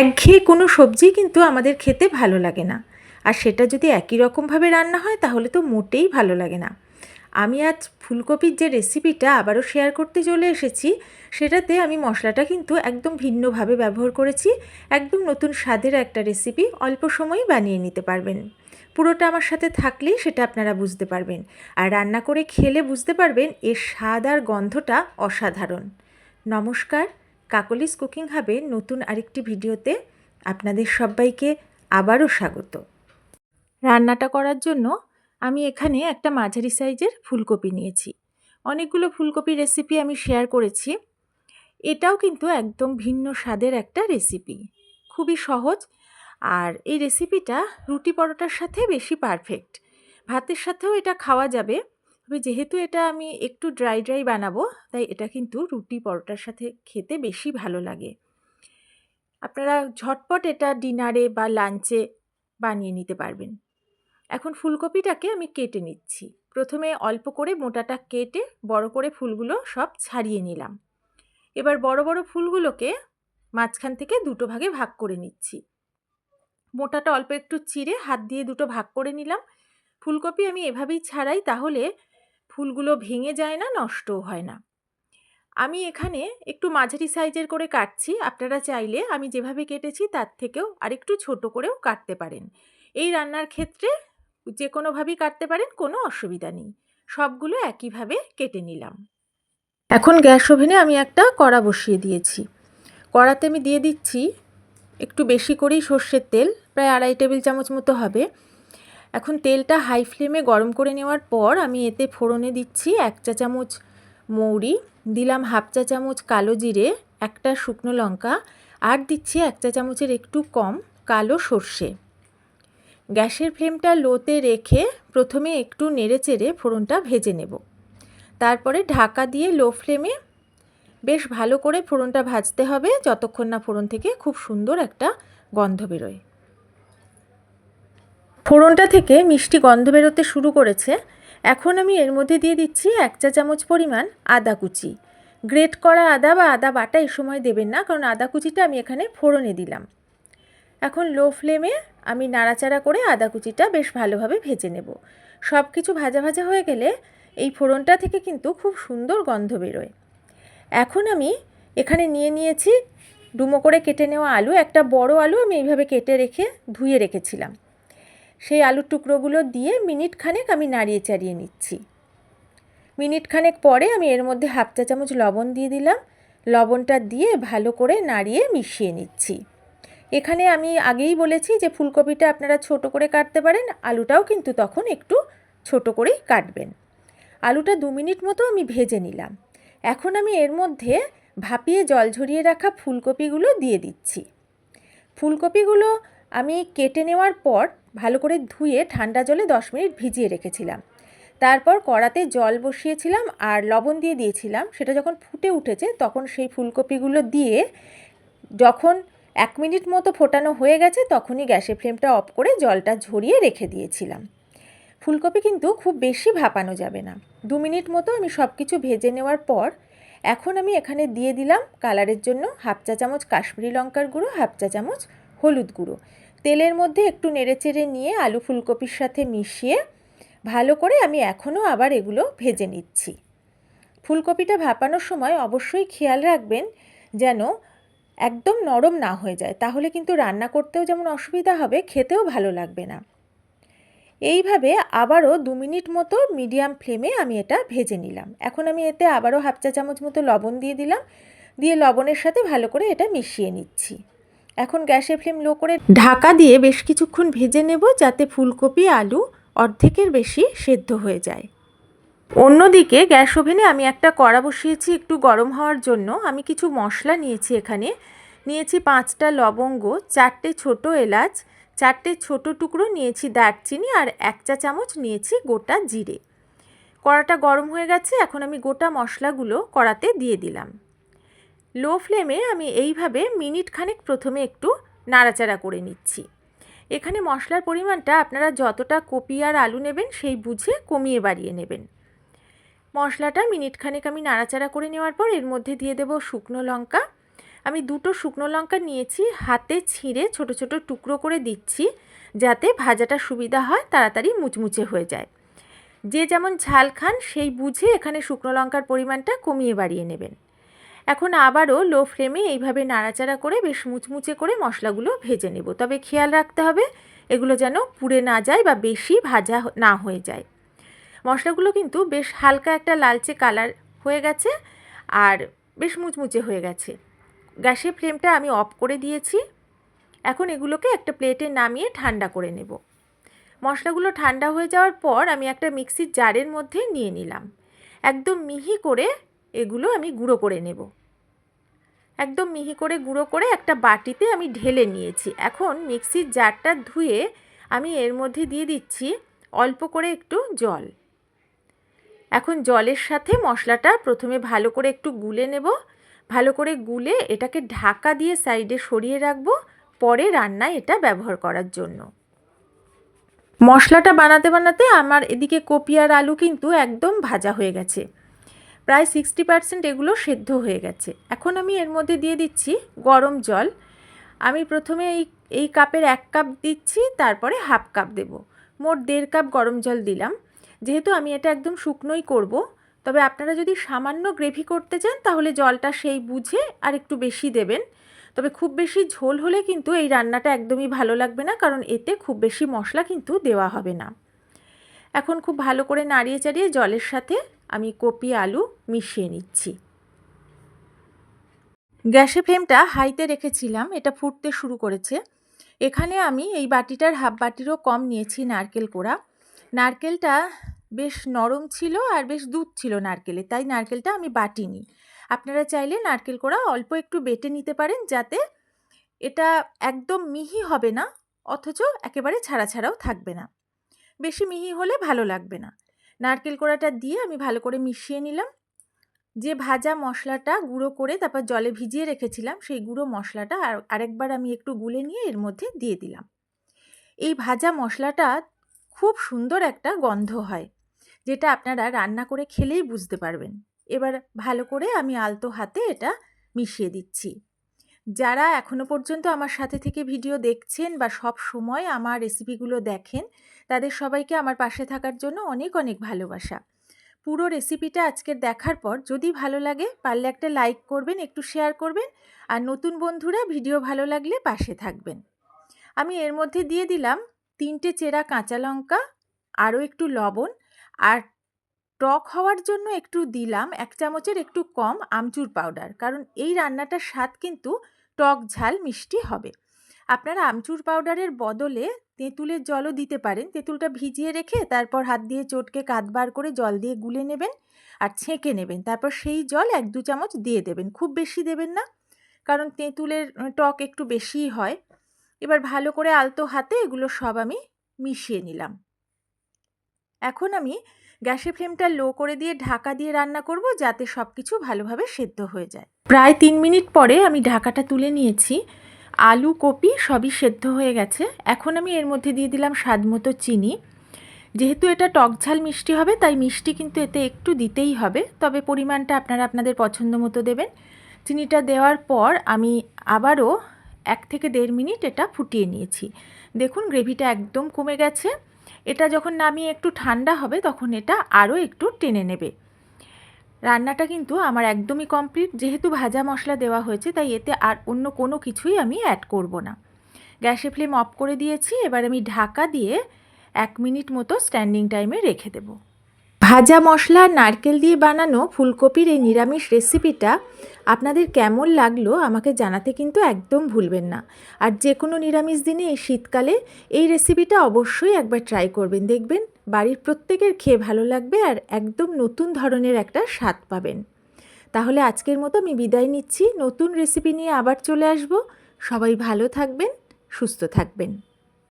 একঘেয়ে কোনো সবজি কিন্তু আমাদের খেতে ভালো লাগে না। আর সেটা যদি একই রকমভাবে রান্না হয়, তাহলে তো মোটেই ভালো লাগে না। আমি আজ ফুলকপির যে রেসিপিটা আবারও শেয়ার করতে চলে এসেছি, সেটাতে আমি মশলাটা কিন্তু একদম ভিন্নভাবে ব্যবহার করেছি। একদম নতুন স্বাদের একটা রেসিপি অল্প সময়ই বানিয়ে নিতে পারবেন। পুরোটা আমার সাথে থাকলেই সেটা আপনারা বুঝতে পারবেন। আর রান্না করে খেলে বুঝতে পারবেন, এর স্বাদ আর গন্ধটা অসাধারণ। নমস্কার। কাকলিস কুকিং হাবে নতুন আরেকটি ভিডিওতে আপনাদের সবাইকে আবারও স্বাগত। রান্নাটা করার জন্য আমি এখানে একটা মাঝারি সাইজের ফুলকপি নিয়েছি। অনেকগুলো ফুলকপি রেসিপি আমি শেয়ার করেছি। এটাও কিন্তু একদম ভিন্ন স্বাদের একটা রেসিপি। খুবই সহজ আর এই রেসিপিটা রুটি পরোটার সাথে বেশি পারফেক্ট। ভাতের সাথেও এটা খাওয়া যাবে। তবে যেহেতু এটা আমি একটু ড্রাই ড্রাই বানাবো, তাই এটা কিন্তু রুটি পরোটার সাথে খেতে বেশি ভালো লাগে। আপনারা ঝটপট এটা ডিনারে বা লাঞ্চে বানিয়ে নিতে পারবেন। এখন ফুলকপিটাকে আমি কেটে নিচ্ছি। প্রথমে অল্প করে মোটাটা কেটে বড় করে ফুলগুলো সব ছাড়িয়ে নিলাম। এবার বড় বড় ফুলগুলোকে মাঝখান থেকে দুটো ভাগে ভাগ করে নিচ্ছি। মোটাটা অল্প একটু চিড়ে হাত দিয়ে দুটো ভাগ করে নিলাম। ফুলকপি আমি এভাবেই ছাড়াই তাহলে ফুলগুলো ভেঙে যায় না, নষ্টও হয় না। আমি এখানে একটু মাঝারি সাইজের করে কাটছি, আপনারা চাইলে আমি যেভাবে কেটেছি তার থেকেও আরেকটু ছোট করেও কাটতে পারেন। এই রান্নার ক্ষেত্রে যে কোনোভাবেই কাটতে পারেন, কোনো অসুবিধা নেই। সবগুলো একইভাবে কেটে নিলাম। এখন গ্যাস ওভেনে আমি একটা কড়া বসিয়ে দিয়েছি। কড়াতে আমি দিয়ে দিচ্ছি একটু বেশি করেই সর্ষের তেল, প্রায় আড়াই টেবিল চামচ মতো হবে। এখন তেলটা হাই ফ্লেমে গরম করে নেওয়ার পর আমি এতে ফোড়নে দিচ্ছি এক চা চামচ মৌরি, দিলাম হাফ চা চামচ কালো জিরে, একটা শুকনো লঙ্কা, আর দিচ্ছি এক চা চামচের একটু কম কালো সর্ষে। গ্যাসের ফ্লেমটা লোতে রেখে প্রথমে একটু নেড়ে চেড়ে ফোড়নটা ভেজে নেব। তারপরে ঢাকা দিয়ে লো ফ্লেমে বেশ ভালো করে ফোড়নটা ভাজতে হবে, যতক্ষণ না ফোড়ন থেকে খুব সুন্দর একটা গন্ধ বেরোয়। ফোড়নটা থেকে মিষ্টি গন্ধ বেরোতে শুরু করেছে। এখন আমি এর মধ্যে দিয়ে দিচ্ছি এক চা চামচ পরিমাণ আদা কুচি। গ্রেট করা আদা বা আদা বাটা এই সময় দেবেন না, কারণ আদা কুচিটা আমি এখানে ফোড়নে দিলাম। এখন লো ফ্লেমে আমি নাড়াচাড়া করে আদা কুচিটা বেশ ভালোভাবে ভেজে নেব। সব কিছু ভাজা ভাজা হয়ে গেলে এই ফোড়নটা থেকে কিন্তু খুব সুন্দর গন্ধ বেরোয়। এখন আমি এখানে নিয়ে নিয়েছি, ডুমো করে কেটে নেওয়া আলু, একটা বড় আলু আমি এইভাবে কেটে রেখে ধুয়ে রেখেছিলাম। সেই আলুর টুকরোগুলো দিয়ে মিনিট খানেক আমি নাড়িয়ে চাড়িয়ে নিচ্ছি। মিনিট খানেক পরে আমি এর মধ্যে হাফ চা চামচ লবণ দিয়ে দিলাম। লবণটা দিয়ে ভালো করে নাড়িয়ে মিশিয়ে নিচ্ছি। এখানে আমি আগেই বলেছি যে ফুলকপিটা আপনারা ছোট করে কাটতে পারেন, আলুটাও কিন্তু তখন একটু ছোট করেই কাটবেন। আলুটা দু মিনিট মতো আমি ভেজে নিলাম। এখন আমি এর মধ্যে ভাপিয়ে জল ঝরিয়ে রাখা ফুলকপিগুলো দিয়ে দিচ্ছি। ফুলকপিগুলো আমি কেটে নেওয়ার পর ভালো করে ধুয়ে ঠান্ডা জলে দশ মিনিট ভিজিয়ে রেখেছিলাম। তারপর কড়াতে জল বসিয়েছিলাম আর লবণ দিয়ে দিয়েছিলাম। সেটা যখন ফুটে উঠেছে তখন সেই ফুলকপিগুলো দিয়ে যখন এক মিনিট মতো ফোটানো হয়ে গেছে তখনই গ্যাসের ফ্লেমটা অফ করে জলটা ঝরিয়ে রেখে দিয়েছিলাম। ফুলকপি কিন্তু খুব বেশি ভাপানো যাবে না। দু মিনিট মতো আমি সব কিছু ভেজে নেওয়ার পর এখন আমি এখানে দিয়ে দিলাম কালারের জন্য হাফ চা চামচ কাশ্মীরি লঙ্কার গুঁড়ো, হাফ চা চামচ হলুদ গুঁড়ো। তেলের মধ্যে একটু নেড়েচেড়ে নিয়ে আলু ফুলকপির সাথে মিশিয়ে ভালো করে আমি এখনও আবার এগুলো ভেজে নিচ্ছি। ফুলকপিটা ভাপানোর সময় অবশ্যই খেয়াল রাখবেন যেন একদম নরম না হয়ে যায়, তাহলে কিন্তু রান্না করতেও যেমন অসুবিধা হবে, খেতেও ভালো লাগবে না। এইভাবে আবারও দু মিনিট মতো মিডিয়াম ফ্লেমে আমি এটা ভেজে নিলাম। এখন আমি এতে আবারও হাফ চা চামচ মতো লবণ দিয়ে দিলাম, দিয়ে লবণের সাথে ভালো করে এটা মিশিয়ে নিচ্ছি। এখন গ্যাসের ফ্লেম লো করে ঢাকা দিয়ে বেশ কিছুক্ষণ ভেজে নেব যাতে ফুলকপি, আলু অর্ধেকের বেশি সেদ্ধ হয়ে যায়। অন্যদিকে গ্যাস ওভেনে আমি একটা কড়া বসিয়েছি একটু গরম হওয়ার জন্য। আমি কিছু মশলা নিয়েছি এখানে। নিয়েছি পাঁচটা লবঙ্গ, চারটে ছোট এলাচ, চারটে ছোট টুকরো নিয়েছি দারচিনি আর এক চা চামচ নিয়েছি গোটা জিরে। কড়াটা গরম হয়ে গেছে, এখন আমি গোটা মশলাগুলো কড়াতে দিয়ে দিলাম। লো ফ্লেমে আমি এইভাবে মিনিট খানেক প্রথমে একটু নাড়াচাড়া করে নিচ্ছি। এখানে মশলার পরিমাণটা আপনারা যতটা কপি আর আলু নেবেন সেই বুঝে কমিয়ে বাড়িয়ে নেবেন। মশলাটা মিনিট খানেক আমি নাড়াচাড়া করে নেওয়ার পর এর মধ্যে দিয়ে দেব শুকনো লঙ্কা। আমি দুটো শুকনো লঙ্কা নিয়েছি, হাতে ছিঁড়ে ছোট ছোট টুকরো করে দিচ্ছি যাতে ভাজাটা সুবিধা হয়, তাড়াতাড়ি মুচমুচে হয়ে যায়। যে যেমন ঝাল খান সেই বুঝে এখানে শুকনো লঙ্কার পরিমাণটা কমিয়ে বাড়িয়ে নেবেন। এখন আবারও লো ফ্লেমে এইভাবে নাড়াচাড়া করে বেশ মুচমুচে করে মশলাগুলো ভেজে নেব। তবে খেয়াল রাখতে হবে, এগুলো যেন পুড়ে না যায় বা বেশি ভাজা না হয়ে যায়। মশলাগুলো কিন্তু বেশ হালকা একটা লালচে কালার হয়ে গেছে আর বেশ মুচমুচে হয়ে গেছে। গ্যাসের ফ্লেমটা আমি অফ করে দিয়েছি। এখন এগুলোকে একটা প্লেটে নামিয়ে ঠান্ডা করে নেব। মশলাগুলো ঠান্ডা হয়ে যাওয়ার পর আমি একটা মিক্সির জারের মধ্যে নিয়ে নিলাম। একদম মিহি করে এগুলো আমি গুঁড়ো করে নেব। একদম মিহি করে গুঁড়ো করে একটা বাটিতে আমি ঢেলে নিয়েছি। এখন মিক্সির জারটা ধুয়ে আমি এর মধ্যে দিয়ে দিচ্ছি অল্প করে একটু জল। এখন জলের সাথে মশলাটা প্রথমে ভালো করে একটু গুলে নেব। ভালো করে গুলে এটাকে ঢাকা দিয়ে সাইডে সরিয়ে রাখব পরে রান্নায় এটা ব্যবহার করার জন্য। মশলাটা বানাতে বানাতে আমার এদিকে কপি আর আলু কিন্তু একদম ভাজা হয়ে গেছে। প্রায় সিক্সটি পার্সেন্ট এগুলো সেদ্ধ হয়ে গেছে। এখন আমি এর মধ্যে দিয়ে দিচ্ছি গরম জল। আমি প্রথমে এই এই কাপের এক কাপ দিচ্ছি, তারপরে হাফ কাপ দেব। মোট দেড় কাপ গরম জল দিলাম। যেহেতু আমি এটা একদম শুকনোই করব, তবে আপনারা যদি সামান্য গ্রেভি করতে চান, তাহলে জলটা সেই বুঝে আর একটু বেশি দেবেন। তবে খুব বেশি ঝোল হলে কিন্তু এই রান্নাটা একদমই ভালো লাগবে না, কারণ এতে খুব বেশি মশলা কিন্তু দেওয়া হবে না। এখন খুব ভালো করে নাড়িয়ে চাড়িয়ে জলের সাথে আমি কপি আলু মিশিয়ে নিচ্ছি। গ্যাসে ফ্লেমটা হাইতে রেখেছিলাম, এটা ফুটতে শুরু করেছে। এখানে আমি এই বাটিটার হাফ বাটিরও কম নিয়েছি নারকেল কোড়া। নারকেলটা বেশ নরম ছিল আর বেশ দুধ ছিল নারকেলে, তাই নারকেলটা আমি বাটিনি। আপনারা চাইলে নারকেল কোড়া অল্প একটু বেটে নিতে পারেন যাতে এটা একদম মিহি হবে না, অথচ একেবারে ছাড়া ছাড়াও থাকবে না। বেশি মিহি হলে ভালো লাগবে না। নারকেল কোড়াটা দিয়ে আমি ভালো করে মিশিয়ে নিলাম। যে ভাজা মশলাটা গুঁড়ো করে তারপর জলে ভিজিয়ে রেখেছিলাম, সেই গুঁড়ো মশলাটা আর আরেকবার আমি একটু গুলে নিয়ে এর মধ্যে দিয়ে দিলাম। এই ভাজা মশলাটা খুব সুন্দর একটা গন্ধ হয়, যেটা আপনারা রান্না করে খেলেই বুঝতে পারবেন। এবার ভালো করে আমি আলতো হাতে এটা মিশিয়ে দিচ্ছি। যারা এখনও পর্যন্ত আমার সাথে থেকে ভিডিও দেখছেন বা সব সময় আমার রেসিপিগুলো দেখেন, তাদের সবাইকে আমার পাশে থাকার জন্য অনেক অনেক ভালোবাসা। পুরো রেসিপিটা আজকের দেখার পর যদি ভালো লাগে, পারলে একটা লাইক করবেন, একটু শেয়ার করবেন, আর নতুন বন্ধুরা ভিডিও ভালো লাগলে পাশে থাকবেন। আমি এর মধ্যে দিয়ে দিলাম তিনটে চেরা কাঁচা লঙ্কা, আরও একটু লবণ, আর টক হওয়ার জন্য একটু দিলাম এক চামচের একটু কম আমচুর পাউডার। কারণ এই রান্নাটার স্বাদ কিন্তু টক ঝাল মিষ্টি হবে। আপনারা আমচুর পাউডারের বদলে তেঁতুলের জলও দিতে পারেন। তেঁতুলটা ভিজিয়ে রেখে তারপর হাত দিয়ে চটকে কাঁধবার করে জল দিয়ে গুলে নেবেন আর ছেঁকে নেবেন। তারপর সেই জল এক দু চামচ দিয়ে দেবেন। খুব বেশি দেবেন না, কারণ তেঁতুলের টক একটু বেশিই হয়। এবার ভালো করে আলতো হাতে এগুলো সব আমি মিশিয়ে নিলাম। এখন আমি গ্যাসের ফ্লেমটা লো করে দিয়ে ঢাকা দিয়ে রান্না করব যাতে সব কিছু ভালোভাবে সেদ্ধ হয়ে যায়। প্রায় তিন মিনিট পরে আমি ঢাকাটা তুলে নিয়েছি। আলু, কপি সবই সেদ্ধ হয়ে গেছে। এখন আমি এর মধ্যে দিয়ে দিলাম স্বাদ মতো চিনি। যেহেতু এটা টক ঝাল মিষ্টি হবে, তাই মিষ্টি কিন্তু এতে একটু দিতেই হবে। তবে পরিমাণটা আপনারা আপনাদের পছন্দ মতো দেবেন। চিনিটা দেওয়ার পর আমি আবারও এক থেকে দেড় মিনিট এটা ফুটিয়ে নিয়েছি। দেখুন, গ্রেভিটা একদম কমে গেছে। এটা যখন নামিয়ে একটু ঠান্ডা হবে, তখন এটা আরও একটু টেনে নেবে। রান্নাটা কিন্তু আমার একদমই কমপ্লিট যেহেতু ভাজা মশলা দেওয়া হয়েছে, তাই এতে আর অন্য কোনো কিছুই আমি অ্যাড করব না। গ্যাসে ফ্লেম অফ করে দিয়েছি, এবার আমি ঢাকা দিয়ে এক মিনিট মতো স্ট্যান্ডিং টাইমে রেখে দেবো। ভাজা মশলা, নারকেল দিয়ে বানানো ফুলকপির এই নিরামিষ রেসিপিটা আপনাদের কেমন লাগল আমাকে জানাতে কিন্তু একদম ভুলবেন না। আর যে কোনো নিরামিষ দিনে এই শীতকালে এই রেসিপিটা অবশ্যই একবার ট্রাই করবেন। দেখবেন বাড়ির প্রত্যেকের খেয়ে ভালো লাগবে আর একদম নতুন ধরনের একটা স্বাদ পাবেন। তাহলে আজকের মতো আমি বিদায় নিচ্ছি। নতুন রেসিপি নিয়ে আবার চলে আসব। সবাই ভালো থাকবেন, সুস্থ থাকবেন।